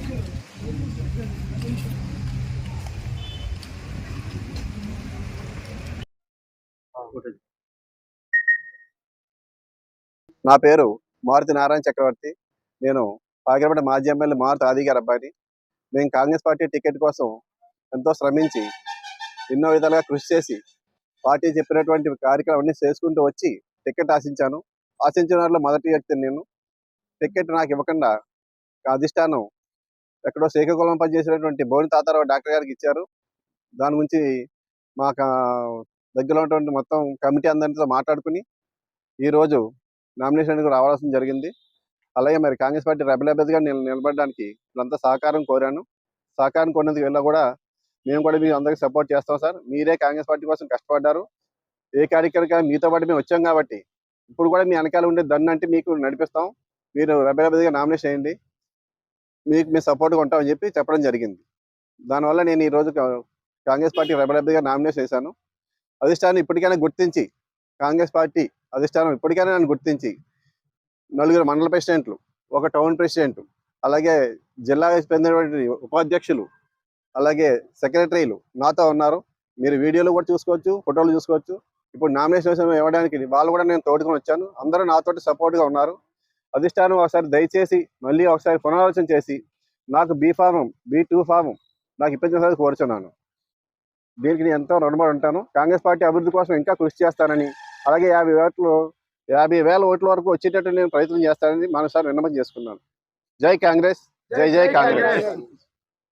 నా పేరు మారుతి నారాయణ చక్రవర్తి. నేను పాకిరపడ్డ మాజీ ఎమ్మెల్యే మారుతి ఆది గారు అబ్బాయిని. మేము కాంగ్రెస్ పార్టీ టికెట్ కోసం ఎంతో శ్రమించి ఎన్నో విధాలుగా కృషి చేసి పార్టీ చెప్పినటువంటి కార్యక్రమాన్ని చేసుకుంటూ వచ్చి టికెట్ ఆశించాను. ఆశించిన వారిలో మొదటి వ్యక్తిని నేను. టికెట్ నాకు ఇవ్వకుండా అధిష్టానం ఎక్కడో శ్రీకాకుళం పనిచేసినటువంటి బోని తాతారావు డాక్టర్ గారికి ఇచ్చారు. దాని గురించి మాకు దగ్గరలో ఉన్నటువంటి మొత్తం కమిటీ అందరితో మాట్లాడుకుని ఈరోజు నామినేషన్కి రావాల్సిన జరిగింది. అలాగే మరి కాంగ్రెస్ పార్టీ రెబల్ అభ్యర్థిగా నేను నిలబడడానికి వీళ్ళంతా సహకారం కోరాను. సహకారం కోరినందుకు వీళ్ళ కూడా మేము కూడా మీరు అందరికీ సపోర్ట్ చేస్తాం సార్. మీరే కాంగ్రెస్ పార్టీ కోసం కష్టపడ్డారు. ఏ కార్యక్రమం మీతో పాటు మేము వచ్చాం కాబట్టి ఇప్పుడు కూడా మీ వెనకాల ఉండే దన్ను అంటే మీకు నడిపిస్తాం. మీరు రెబల్ అభ్యర్థిగా నామినేషన్ చేయండి మీకు మేము సపోర్ట్గా ఉంటామని చెప్పి చెప్పడం జరిగింది. దానివల్ల నేను ఈరోజు కాంగ్రెస్ పార్టీ రెబల్ అభ్యర్థిగా నామినేషన్ చేశాను. అధిష్టానం ఇప్పటికైనా గుర్తించి కాంగ్రెస్ పార్టీ అధిష్టానం ఇప్పటికైనా నన్ను గుర్తించి నలుగురు మండల ప్రెసిడెంట్లు ఒక టౌన్ ప్రెసిడెంట్ అలాగే జిల్లా చెందినటువంటి ఉపాధ్యక్షులు అలాగే సెక్రటరీలు నాతో ఉన్నారు. మీరు వీడియోలు కూడా చూసుకోవచ్చు ఫోటోలు చూసుకోవచ్చు. ఇప్పుడు నామినేషన్ ఇవ్వడానికి వాళ్ళు కూడా నేను తోడుకొని వచ్చాను. అందరూ నాతోటి సపోర్ట్గా ఉన్నారు. అధిష్టానం ఒకసారి దయచేసి మళ్ళీ ఒకసారి పునరాలోచన చేసి నాకు B form B two form నాకు ఇప్పించాలని కోరుచున్నాను. దీనికి నేను ఎంతో రుణపడి ఉంటాను. కాంగ్రెస్ పార్టీ అభివృద్ధి కోసం ఇంకా కృషి చేస్తానని అలాగే యాభై ఓట్లు యాభై వేల ఓట్ల వరకు వచ్చేటట్టు నేను ప్రయత్నం చేస్తానని మనసారి విన్నపం చేసుకున్నాను. జై కాంగ్రెస్ జై జై కాంగ్రెస్.